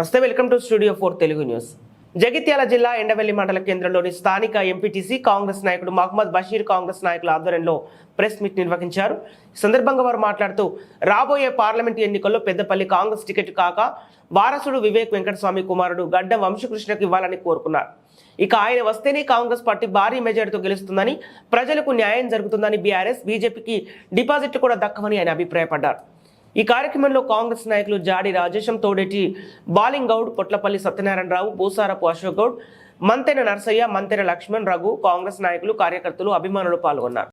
నమస్తే welcome to studio four Telugu news. Jagtial జిల్లా ఎండవెల్లి మండల కేంద్రంలోని స్థానిక ఎంపీటీసీ కాంగ్రెస్ నాయకుడు మహమ్మద్ బషీర్ కాంగ్రెస్ నాయకుల ఆధ్వర్యంలో ప్రెస్ మీట్ నిర్వహించారు. సందర్భంగా వారు మాట్లాడుతూ రాబోయే పార్లమెంటు ఎన్నికల్లో పెద్దపల్లి కాంగ్రెస్ టికెట్ కాక వారసుడు వివేక్ వెంకటస్వామి కుమారుడు గడ్డ వంశకృష్ణకు ఇవ్వాలని కోరుకున్నారు. ఇక ఆయన వస్తేనే కాంగ్రెస్ పార్టీ భారీ మెజారిటీతో గెలుస్తుందని ప్రజలకు న్యాయం జరుగుతుందని బీఆర్ఎస్ బీజేపీకి డిపాజిట్లు కూడా దక్కవని ఆయన అభిప్రాయపడ్డారు. ఈ కార్యక్రమంలో కాంగ్రెస్ నాయకులు జాడి రాజేశం తోడేటి బాలింగ్ గౌడ్ పొట్లపల్లి సత్యనారాయణరావు భూసారపు అశోక్ గౌడ్ మంతెన నర్సయ్య మంతెన లక్ష్మణ్ రఘు కాంగ్రెస్ నాయకులు కార్యకర్తలు అభిమానులు పాల్గొన్నారు.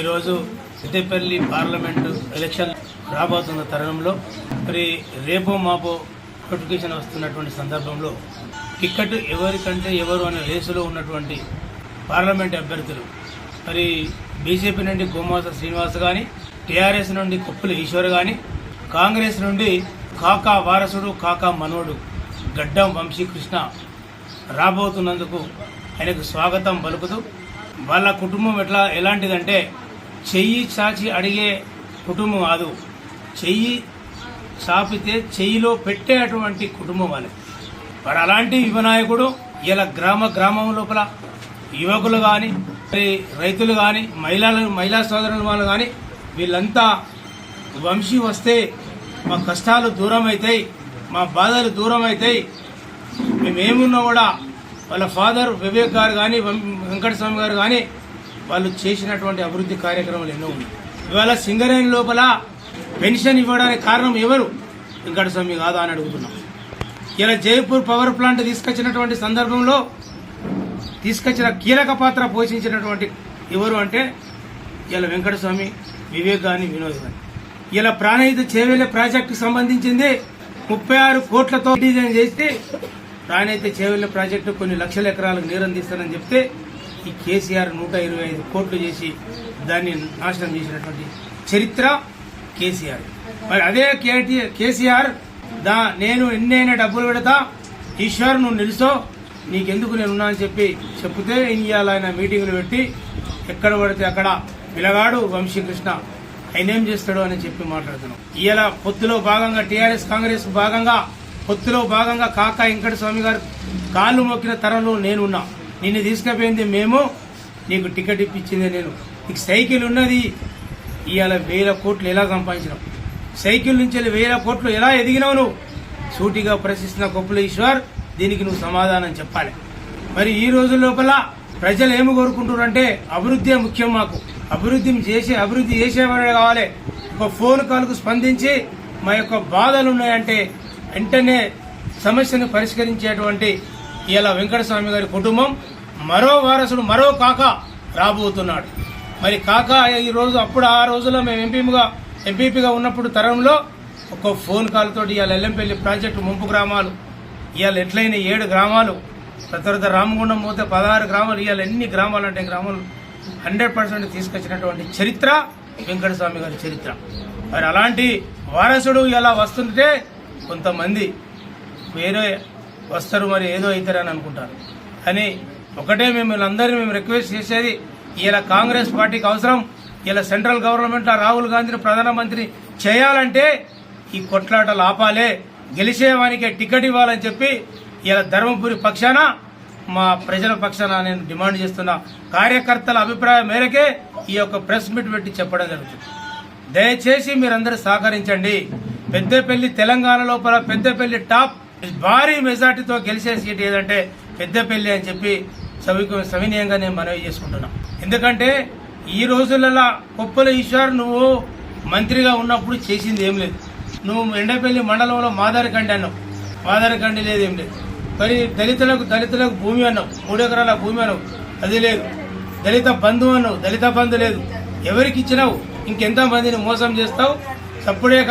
ఈరోజు సిద్దిపల్లి పార్లమెంటు ఎలక్షన్ రాబోతున్న తరుణంలో మరి రేపో మాపో నోటిఫికేషన్ వస్తున్నటువంటి సందర్భంలో టికెట్ ఎవరికంటే ఎవరు అనే రేసులో ఉన్నటువంటి పార్లమెంట్ అభ్యర్థులు మరి బీజేపీ నుండి గోమాస శ్రీనివాస్ కానీ టీఆర్ఎస్ నుండి కొప్పుల ఈశ్వర్ కానీ కాంగ్రెస్ నుండి కాకా వారసుడు కాకా మనోడు గడ్డం వంశీకృష్ణ రాబోతున్నందుకు ఆయనకు స్వాగతం పలుకుతూ వాళ్ళ కుటుంబం ఎట్లా ఎలాంటిదంటే చెయ్యి చాచి అడిగే కుటుంబం కాదు చెయ్యి చాపితే చెయ్యిలో పెట్టేటువంటి కుటుంబం వాళ్ళు మరి అలాంటి యువనాయకుడు ఇలా గ్రామ గ్రామం లోపల యువకులు కానీ రైతులు కానీ మహిళలు మహిళా సోదరులు వాళ్ళు కానీ వీళ్ళంతా వంశీ వస్తే మా కష్టాలు దూరం అవుతాయి మా బాధలు దూరం అవుతాయి మేమేమున్నా కూడా వాళ్ళ ఫాదర్ వివేక్ గారు కానీ వెంకటస్వామి గారు కానీ వాళ్ళు చేసినటువంటి అభివృద్ధి కార్యక్రమాలు ఎన్నో ఉన్నాయి. ఇవాళ సింగరేణి లోపల పెన్షన్ ఇవ్వడానికి కారణం ఎవరు? వెంకటస్వామి కాదా అని అడుగుతున్నాం. ఇలా జైపూర్ పవర్ ప్లాంట్ తీసుకొచ్చినటువంటి సందర్భంలో తీసుకొచ్చిన కీలక పాత్ర పోషించినటువంటి ఎవరు అంటే ఇలా వెంకటస్వామి వివేక్ గాని వినోద్ గాని. ఇలా ప్రాణహిత చేవేలే ప్రాజెక్టుకు సంబంధించింది ముప్పై ఆరు కోట్లతో డిజైన్ చేస్తే ప్రాణహిత చేవేలే ప్రాజెక్టు కొన్ని లక్షల ఎకరాలకు నీరు అందిస్తానని చెప్తే ఈ కేసీఆర్ నూట ఇరవై ఐదు కోట్లు చేసి దాన్ని నాశనం చేసినటువంటి చరిత్ర కేసీఆర్. మరి అదే కేటీ కేసీఆర్ దా నేను ఎన్నైనా డబ్బులు పెడతా ఈశ్వర్ నువ్వు నిలుసో నీకెందుకు నేను ఉన్నా అని చెప్పి చెప్తే ఇవాళ ఆయన మీటింగ్లు పెట్టి ఎక్కడ పడితే అక్కడ పిలగాడు వంశీకృష్ణ. ఆయన ఏం చేస్తాడు అని చెప్పి మాట్లాడుతున్నాం. ఇవాళ పొత్తులో భాగంగా టీఆర్ఎస్ కాంగ్రెస్ భాగంగా పొత్తులో భాగంగా కాకా వెంకట స్వామి గారు కాళ్ళు మొక్కిన తరంలో నేనున్నా. నిన్ను తీసుకుపోయింది మేము నీకు టికెట్ ఇప్పించింది నేను. నీకు సైకిల్ ఉన్నది. ఇవాళ వేల కోట్లు ఎలా సంపాదించినావు? సైకిల్ నుంచి వెళ్ళి వేల కోట్లు ఎలా ఎదిగినావు నువ్వు? సూటిగా ప్రశ్నిస్తున్న కొప్పుల ఈశ్వర్ దీనికి నువ్వు సమాధానం చెప్పాలి. మరి ఈ రోజు లోపల ప్రజలు ఏమి కోరుకుంటున్నారంటే అభివృద్ధి ముఖ్యం మాకు. అభివృద్ధి చేసే అభివృద్ధి చేసేవాడే కావాలి. ఒక ఫోన్ కాల్కు స్పందించి మా యొక్క బాధలు ఉన్నాయంటే వెంటనే సమస్యను పరిష్కరించేటువంటి ఇలా వెంకటస్వామి గారి కుటుంబం మరో వారసుడు మరో కాక రాబోతున్నాడు. మరి కాక ఈ రోజు అప్పుడు ఆ రోజుల్లో మేము ఎంపీగా ఎంపీపీగా ఉన్నప్పుడు తరంలో ఒక ఫోన్ కాల్ తోటి ఇవాళ ఎల్లంపల్లి ప్రాజెక్టు ముంపు గ్రామాలు ఇవాళ ఎట్లయిన ఏడు గ్రామాలు తర్వాత రామగుండం పోతే పదహారు గ్రామాలు ఇవాళ ఎన్ని గ్రామాలు అంటే గ్రామాలు హండ్రెడ్ పర్సెంట్ తీసుకొచ్చినటువంటి చరిత్ర వెంకటస్వామి గారి చరిత్ర. మరి అలాంటి వారసుడు ఇలా వస్తుంటే కొంతమంది వేరే వస్తారు మరి ఏదో అవుతారని అనుకుంటారు. కానీ ఒకటే మిమ్మల్ని అందరినీ మేము రిక్వెస్ట్ చేసేది ఇలా కాంగ్రెస్ పార్టీకి అవసరం ఇలా సెంట్రల్ గవర్నమెంట్ రాహుల్ గాంధీని ప్రధానమంత్రి చేయాలంటే ఈ కొట్లాటలు ఆపాలే గెలిచేవానికి టికెట్ ఇవ్వాలని చెప్పి ఇలా ధర్మపురి పక్షాన మా ప్రజల పక్షాన నేను డిమాండ్ చేస్తున్నా కార్యకర్తల అభిప్రాయం మేరకే ఈ యొక్క ప్రెస్ మీట్ పెట్టి చెప్పడం జరుగుతుంది. దయచేసి మీరందరూ సహకరించండి. పెద్దపల్లి తెలంగాణ లోపల పెద్దపల్లి టాప్ భారీ మెజార్టీతో గెలిచే సీట్ ఏదంటే పెద్దపల్లి అని చెప్పి సవి సవినీయంగా నేను మనవి చేసుకుంటున్నా. ఎందుకంటే ఈ రోజులలో కుప్పల ఈశ్వర్ నువ్వు మంత్రిగా ఉన్నప్పుడు చేసింది ఏం లేదు. నువ్వు ఎండపల్లి మండలంలో మాదారికండి అన్నావు. మాదారికండి లేదు ఏం లేదు మరి దళితులకు దళితులకు భూమి అన్నావు. మూడు ఎకరాల భూమి అన్నావు. అది లేదు. దళిత బంధు అన్నావు. దళిత బంధు లేదు. ఎవరికి ఇచ్చినావు? ఇంకెంత మందిని మోసం చేస్తావు? చప్పుడేక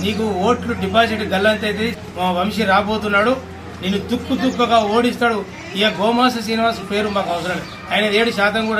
నీకు ఓట్లు డిపాజిట్ గల్లంతైతే మా వంశీ రాబోతున్నాడు. నిన్ను తుక్కు తుక్కుగా ఓడిస్తాడు. ఇక గోమాస శ్రీనివాస్ పేరు మాకు అవసరం ఆయన ఏడు శాతం కూడా